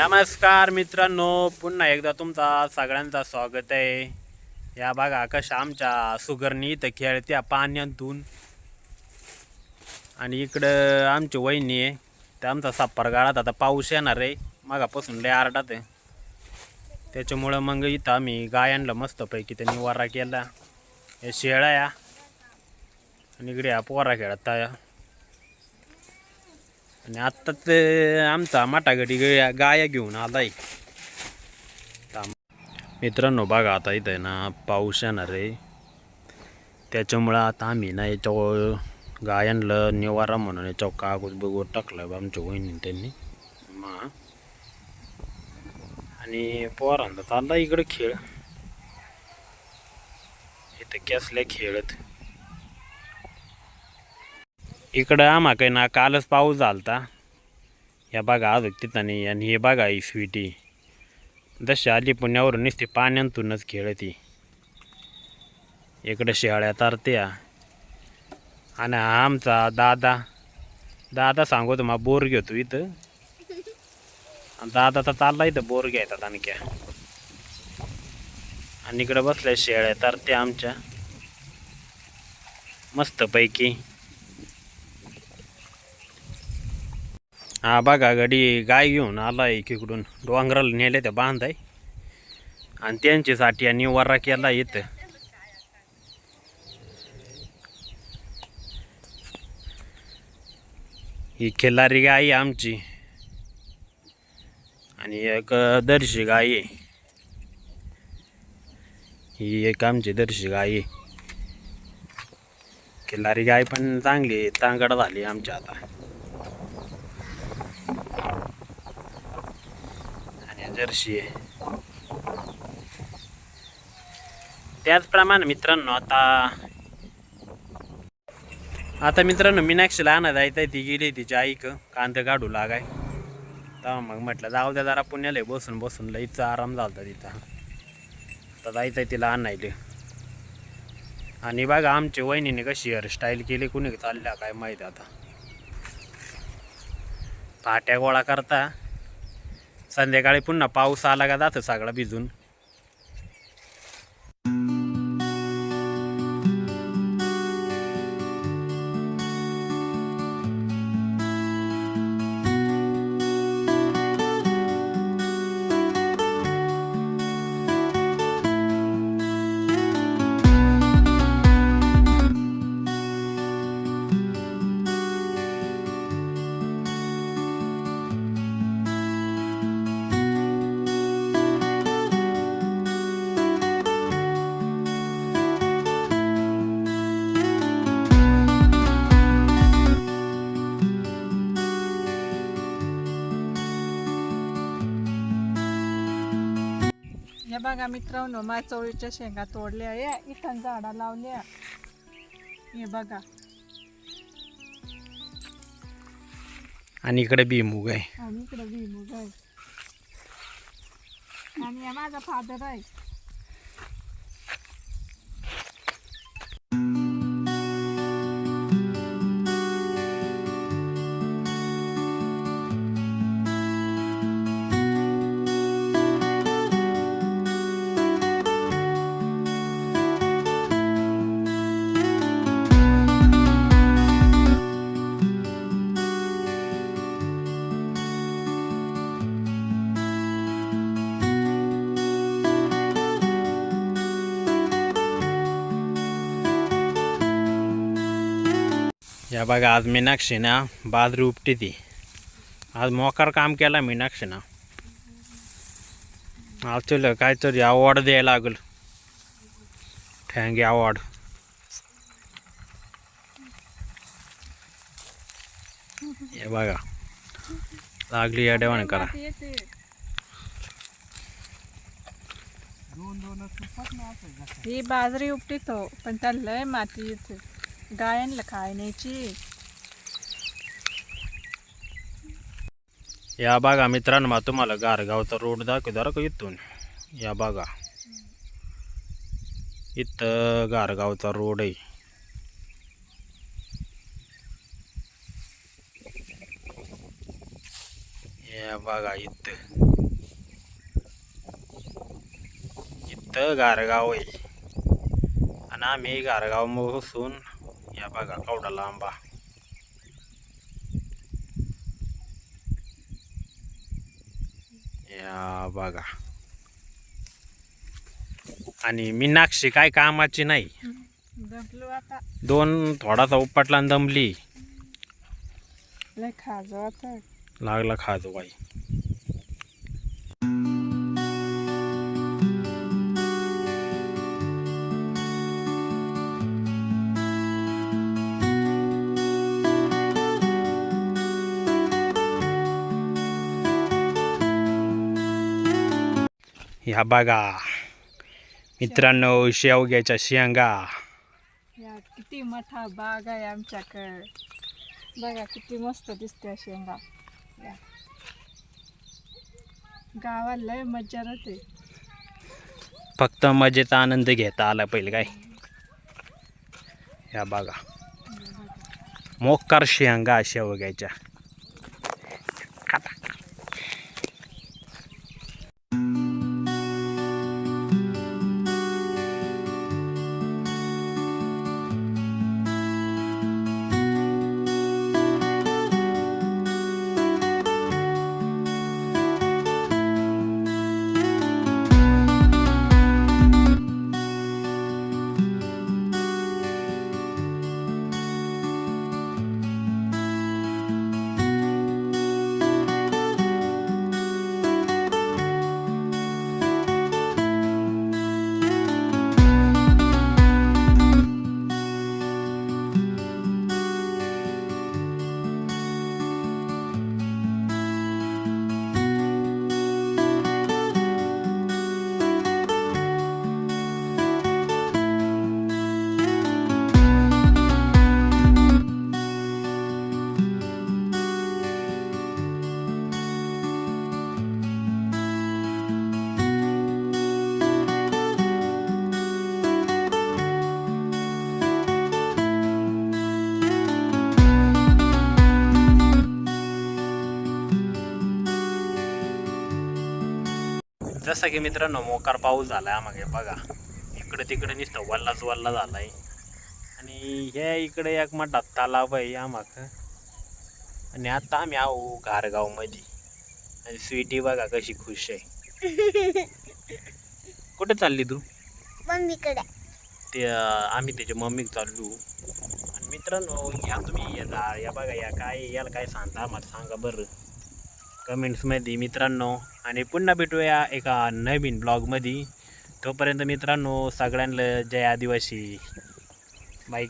नमस्कार मित्रांनो पुन्हा एकदा तुमचा सगळ्यांचा स्वागत आहे. या बघा कशा आमच्या सुगरनी इथं खेळत्या पाण्यातून. आणि इकडं आमची वहिनी आहे. तर आमचा साप्पर गाळात आता पाऊस येणार आहे. मागापासून लय आरडात आहे. त्याच्यामुळं मग इथं आम्ही गायांना मस्तपैकी त्यांनी वारा केला. हे शेळा या आणि इकडे हा पोरा खेळत या आणि आत्ताच आमचा माटागडी ग- गाया घेऊन आलाय. आहे मित्रांनो बघा आता इथं आहे ना पाऊस येणार आहे. त्याच्यामुळं आता आम्ही ना याच्यावर गायांना निवारा म्हणून याच्यावर कागद बघून टाकलं आमच्या वहिनी त्यांनी. मा. आणि पोरांना चालला इकडं खेळ. इथं कॅसल्या खेळत. इकडं आम्हा काही ना कालच पाऊस झालता. या बघा आज तिथं नाही आणि हे बघा ही स्वीटी. जशी आली पुण्यावरून नुसती पाण्यातूनच खेळती. इकडं शेळ्या तारत्या. आणि हा आमचा दादा. दादा सांगू मग बोर घेतो इथं. आणि दादा तर चालला इथं बोर घ्यायचा आणख्या आणि इकडं बसल्या शेळ्या तरत्या आमच्या. मस्तपैकी. हा बघा गडी गाय घेऊन आला इकडून. डोंगराला नेले ते बांधाय. आणि त्यांच्यासाठी आणि वरा केला येत ही खिलारी गाय आहे आमची. आणि एक दर्शी गाय आहे. ही एक आमची दर्शी गाय आहे. खिल्लारी गाय पण चांगली तांगड झाली आमच्या आता. आणि आहे. त्याचप्रमाणे मित्रांनो आता आता मित्रांनो मीनाक्षीला आणा जायचं ती गेली तिची आईक कांद काढू लागाय. तेव्हा मग म्हटलं जाऊ द्या जरा पुण्याला बसून बसून लईचा आराम झाला तिथं तर जायचं तिला आणायला. आणि बघा आमची वहिनीने कशी हेअरस्टाईल केली कुणी चालल्या काय माहिती आता. पाट्या गोळा करता. संध्याकाळी पुन्हा पाऊस आला का जातं सगळा भिजून. बघा मित्रांनो माझ्या चवळीच्या शेंगा तोडल्या या इथं झाडा लावल्या. हे बघा. आणि इकडे भीमुग आहे. आणि इकडे भुईमुग आहे. आणि हा माझा फादर आहे. या बघा आज मीनाक्षी ना बाजरी उपटी ती. आज मोकार काम केला मीनाक्षी ना. आज तुला काहीतरी अवॉर्ड द्यायला लागल. ठँगी अवॉर्ड हे बघा लागली या देवाने करा. ही बाजरी उपटीतो पण त्याला लय माती येते. गायन लखायनेची या बागा मित्रांनो मा तुम्हाला गारगावचा रोड दाखवदार का इथून. या बागा. इथं गारगावचा रोड आहे. या बागा इथं. इथं गारगाव आहे. आणि आम्ही गारगाव बसून या बघा कवडाला आंबा या बघा आणि मीनाक्षी काय कामाची नाही. दोन थोडासा उपटला आणि दमली. लागला खाजो बाई. ह्या बघा. मित्रांनो शेवग्याच्या शेंगा. या किती मोठा बाग आहे आमच्याकडे. बघा किती मस्त दिसते शेंगा. या. गावाला लय मज्जा राहते. फक्त मजेचा आनंद घेता आला पहिले काय. ह्या बघा. मोकार शेंगा शेवग्याच्या जसं की मित्रांनो मोकार पाऊस झालाय आम्हाला बघा. इकडे तिकडे नुसतं वल्लाच वल्ला झालाय. आणि हे इकडे एक मोठा तलाव आहे आम्हाक आणि आता आम्ही आहो घारगावमध्ये. आणि स्वीटी बघा कशी खुश आहे. कुठे चालली तू? मम्मीकडे. ते आम्ही त्याच्या मम्मीक चाललो. आणि मित्रांनो या तुम्ही या जा या बघा या काय याला काय सांगता आम्हाला सांगा बरं. कमेंट्समध्ये मित्रांनो आणि पुन्हा भेटूया एका नवीन ब्लॉगमध्ये तोपर्यंत मित्रांनो सगळ्यांना जय आदिवासी. बाय